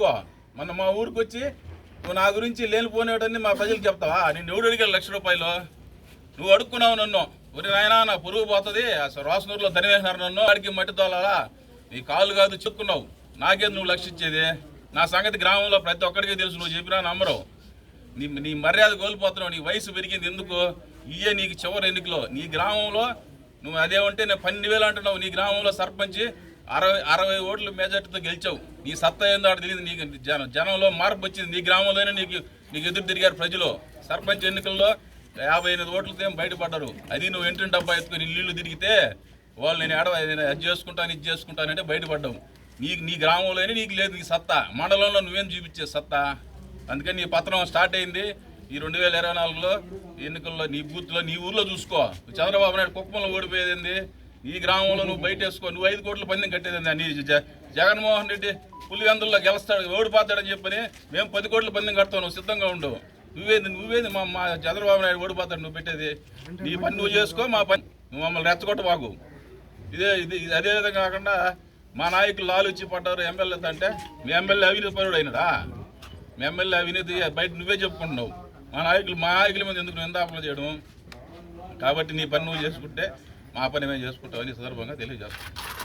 మన మొన్న మా ఊరికి వచ్చి నువ్వు నా గురించి లేనిపోనేటన్ని మా ప్రజలకు చెప్తావా? నేను ఎవడు అడిగాను లక్ష రూపాయలు? నువ్వు అడుక్కున్నావు నన్ను. ఒరి నాయనా నా పురుగు పోతుంది. అసలు రోసనూరులో ధనివేసినారు నన్ను. అడిగి మట్టి తోలాలా? నీ కాళ్ళు కాదు చిక్కున్నావు నాకేది నువ్వు లక్ష ఇచ్చేది? నా సంగతి గ్రామంలో ప్రతి ఒక్కడికి తెలుసు. నువ్వు చెప్పినా నమ్మరు. నీ నీ మర్యాద కోల్పోతున్నావు. నీ వయసు పెరిగింది ఎందుకు? ఇయ్యే నీకు చివరి ఎన్నికలో. నీ గ్రామంలో నువ్వు అదే ఉంటే నేను పన్నెండు వేలు అంటున్నావు. నీ గ్రామంలో సర్పంచ్ అరవై అరవై ఓట్లు మెజార్టీతో గెలిచావు. నీ సత్తా ఏందో ఆడ తెలియదు నీకు. జనం జనంలో మార్పు వచ్చింది. నీ గ్రామంలోనే నీకు నీకు ఎదురు తిరిగారు ప్రజలు. సర్పంచ్ ఎన్నికల్లో యాభై ఎనిమిది ఓట్లతో ఏం బయటపడ్డారు? అది నువ్వు ఇంటిని డబ్బా ఎత్తుకుని ఇల్లు తిరిగితే వాళ్ళు నేను ఎడవ నేను అది చేసుకుంటాను ఇది చేసుకుంటానంటే బయటపడ్డావు. నీకు నీ గ్రామంలోనే నీకు లేదు నీ సత్తా. మండలంలో నువ్వేం చూపించే సత్తా? అందుకని నీ పత్రం స్టార్ట్ అయింది. ఈ రెండు వేల ఇరవై నాలుగులో ఎన్నికల్లో నీ బూత్లో నీ ఊర్లో చూసుకో. చంద్రబాబు నాయుడు కుప్పంలో ఓడిపోయేది ఈ గ్రామంలో నువ్వు బయట వేసుకో నువ్వు ఐదు కోట్ల పందెం కట్టేదండి ఏంది? జ- జగన్మోహన్ రెడ్డి పులివెందుల్లో గెలుస్తాడు ఓడిపోతాడని చెప్పని మేము పది కోట్ల పందెం కడతావు నువ్వు సిద్ధంగా ఉండవు నువ్వేది నువ్వేది మా మా చంద్రబాబు నాయుడు ఓడిపోతాడు నువ్వు పెట్టేది? నీ పని నువ్వు చేసుకో మా పని నువ్వు మమ్మల్ని రెచ్చగొట్టబాకు. ఇదే ఇది అదేవిధంగా కాకుండా మా నాయకులు లాలు ఇచ్చి పడ్డారు ఎమ్మెల్యే అంటే మీ ఎమ్మెల్యే అవినీతి పరుడు అయినాడా? మీ ఎమ్మెల్యే అవినీతి బయట నువ్వే చెప్పుకుంటున్నావు. మా నాయకులు మా నాయకుల మీద ఎందుకు నువ్వు చేయడం? కాబట్టి నీ పని నువ్వు చేసుకుంటే మా పని మేము చేసుకుంటామని సందర్భంగా తెలియజేస్తాం